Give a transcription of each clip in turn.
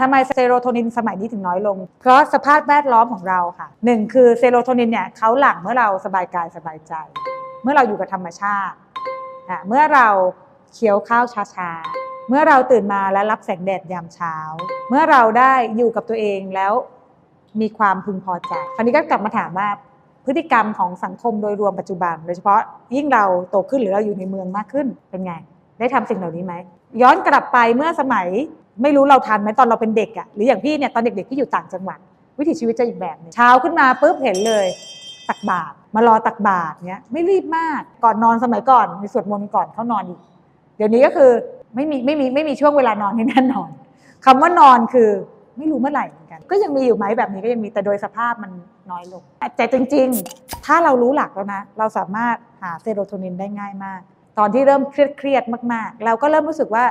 ทำไมเซโรโทนินสมัยนี้ถึงน้อยลง เพราะสภาพแวดล้อมของเราค่ะหนึ่งคือเซโรโทนินเนี่ยเขาหลั่งเมื่อเราสบายกายสบายใจ เมื่อเราอยู่กับธรรมชาติอะเมื่อเราเคี้ยวข้าวช้าๆ เมื่อเราตื่นมาและรับแสงแดดยามเช้า เมื่อเราได้อยู่กับตัวเองแล้วมีความพึงพอใจ คราวนี้ก็กลับมาถามว่าพฤติกรรมของสังคมโดยรวมปัจจุบัน โดยเฉพาะยิ่งเราโตขึ้นหรือเราอยู่ในเมืองมากขึ้นเป็นไง ได้ทำสิ่งเหล่านี้ไหม ย้อนกลับไปเมื่อสมัย ไม่รู้เราทันไหมตอนเราเป็นเด็กอะหรืออย่างพี่เนี่ยตอนเด็กๆที่อยู่ต่างจังหวัด วิถีชีวิตจะอีกแบบหนึงเช้าขึ้นมาปุ๊บเห็นเลย ตักบาตรมารอตักบาตรเนี้ยไม่รีบมากก่อนนอนสมัยก่อนมีสวดมนต์ก่อนเข้านอนอีก เดี๋ยวนี้ก็คือไม่มีไม่มีไม่มีช่วงเวลานอนที่แน่นอนคำว่านอนคือไม่รู้เมื่อไหร่เหมือนกัน ก็ยังมีอยู่ไหมแบบนี้ก็ยังมีแต่โดยสภาพมันน้อยลงแต่จริง ๆ ถ้าเรารู้หลักแล้วนะ เราสามารถหาเซโรโทนินได้ง่ายมาก ตอนที่เริ่มเครียดๆมาก ๆ เราก็เริ่มรู้สึกว่า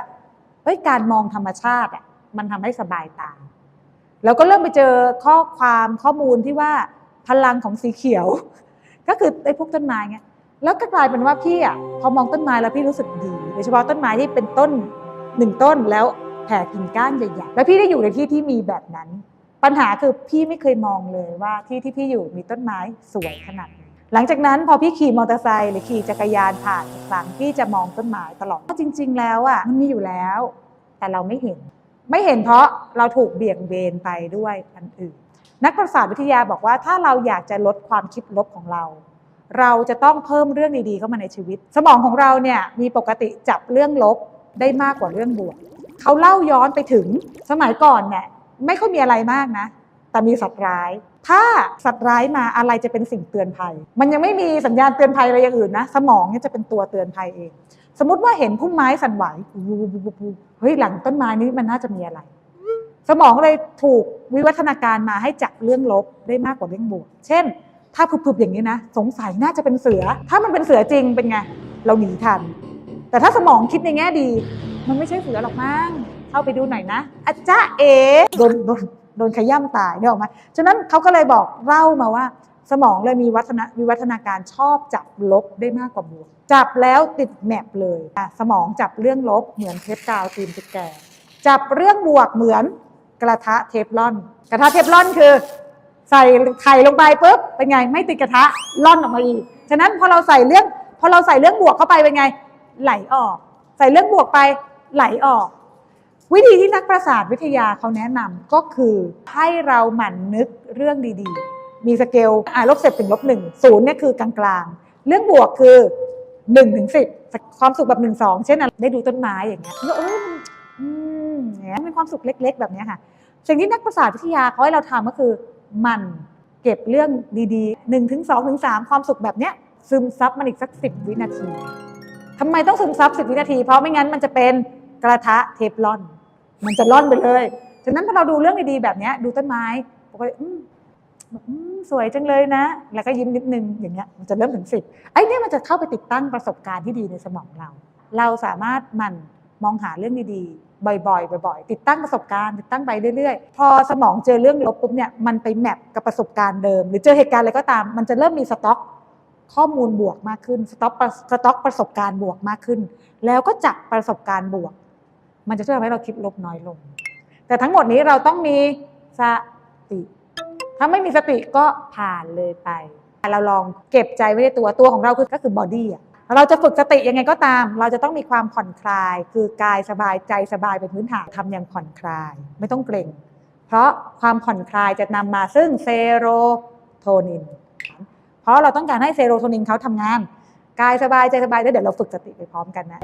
ฮ้ยการมองธรรมชาติอะมันทำให้สบายตาแล้วก็เริ่มไปเจอข้อความข้อมูลที่ว่าพลังของสีเขียว ก็คือไอ้พวกต้นไม้เงี้ยแล้วก็กลายเป็นว่าพี่อะพอมองต้นไม้แล้วพี่รู้สึกดีโดยเฉพาะต้นไม้ที่เป็นต้นหนึ่งต้นแล้วแผ่กิ่งก้านใหญ่ๆแล้วพี่ได้อยู่ในที่ที่มีแบบนั้น ปัญหาคือพี่ไม่เคยมองเลยว่าที่ที่พี่อยู่มีต้นไม้สวยขนาดนี้หลังจากนั้นพอพี่ขี่มอเตอร์ไซค์หรือขี่จักรยานผ่านทุกครั้งพี่จะมองต้นไม้ตลอดเพราะจริง ๆ แล้วอะมันมีอยู่แล้ว แต่เราไม่เห็น ไม่เห็นเพราะเราถูกเบี่ยงเบนไปด้วยอันอื่น นักประสาทวิทยาบอกว่าถ้าเราอยากจะลดความคิดลบของเรา เราจะต้องเพิ่มเรื่องดีๆเข้ามาในชีวิต สมองของเราเนี่ยมีปกติจับเรื่องลบได้มากกว่าเรื่องบวกเขาเล่าย้อนไปถึงสมัยก่อนเนี่ยไม่ค่อยมีอะไรมากนะ แต่มีสัตว์ร้าย ถ้า สัตว์ร้ายมาอะไรจะเป็นสิ่งเตือนภัย มันยังไม่มีสัญญาณเตือนภัยอะไรอย่างอื่นนะ สมองเนี่ยจะเป็นตัวเตือนภัยเอง สมมติว่าเห็นพุ่มไม้สั่นไหวเฮ้ยหลังต้นไม้นี้มันน่าจะมีอะไร สมองเลยถูกวิวัฒนาการมาให้จับเรื่องลบได้มากกว่าเรื่องบวก เช่น ถ้าพึบๆอย่างนี้นะ สงสัยน่าจะเป็นเสือ ถ้ามันเป็นเสือจริงเป็นไง เราหนีทัน แต่ถ้าสมองคิดในแง่ดี มันไม่ใช่เสือหรอกมั้งเข้าไปดูหน่อยนะอาจ้าเอโดนโดน โดนขย้ำตายเนี่ยออกมาฉะนั้นเขาก็เลยบอกเล่ามาว่า สมองเลยมีวัฒนวิวัฒนาการชอบจับลบได้มากกว่าบวก จับแล้วติดแมปเลยสมองจับเรื่องลบเหมือนเทปกาวตีนตุ๊กแกจับเรื่องบวกเหมือนกระทะเทฟลอน กระทะเทฟลอนคือ ใส่ไข่ลงไปปุ๊บเป็นไงไม่ติดกระทะล่อนออกมาอีกฉะนั้นพอเราใส่เรื่องพอเราใส่เรื่องบวกเข้าไปเป็นไง ไหลออก ใส่เรื่องบวกไปไหลออก วิธีที่นักประสาทวิทยาเขาแนะนำก็คือให้เราหมั่นนึกเรื่องดีๆ มีสเกลอ่าลบสิบถึงลบหนึ่งศูนย์เนี่ยคือกลางๆ เรื่องบวกคือหนึ่งถึงสิบความสุขแบบหนึ่งสองเช่นไรได้ดูต้นไม้อย่างเงี้ยแล้วเอ้ยมันอืมอย่างเงี้ยเป็นความสุขเล็ก ๆ แบบเนี้ยค่ะ สิ่งที่นักประสาทวิทยาเขาให้เราทำก็คือหมันเก็บเรื่องดีๆหนึ่งถึงสองถึงสามความสุขแบบเนี้ยซึมซับมันอีกสักสิบวินาทีทำไมต้องซึมซับสิบวินาที เพราะไม่งั้นมันจะเป็นกระทะเทฟลอน มันจะล่อนไปเลยฉะนั้นถ้าเราดูเรื่องดีๆแบบนี้ดูต้นไม้บอกว่าอืมแบบอืมสวยจังเลยนะ แล้วก็ยิ้มนิดนึงอย่างเงี้ยมันจะเริ่มถึงสิบไอ้นี่มันจะเข้าไปติดตั้งประสบการณ์ที่ดีในสมองเรา เราสามารถมันมองหาเรื่องดีๆ บ่อยๆบ่อยๆ ติดตั้งประสบการณ์ติดตั้งไปเรื่อยๆ พอสมองเจอเรื่องลบปุ๊บเนี่ยมันไปแมปกับประสบการณ์เดิม หรือเจอเหตุการณ์อะไรก็ตาม มันจะเริ่มมีสต็อกข้อมูลบวกมากขึ้นสต็อกสต็อกประสบการณ์บวกมากขึ้น แล้วก็จับประสบการณ์บวก มันจะช่วยทำให้เราคิดลบน้อยลง แต่ทั้งหมดนี้เราต้องมีสติ ถ้าไม่มีสติก็ผ่านเลยไป เราลองเก็บใจไว้ในตัวตัวของเราคือก็คือบอดี้อะเราจะฝึกสติยังไงก็ตาม เราจะต้องมีความผ่อนคลาย คือกายสบายใจสบายเป็นพื้นฐานทำอย่างผ่อนคลาย ไม่ต้องเกรงเพราะความผ่อนคลายจะนำมาซึ่งเซโรโทนิน เพราะเราต้องการให้เซโรโทนินเขาทำงาน กายสบายใจสบายแล้วเดี๋ยวเราฝึกสติไปพร้อมกันนะ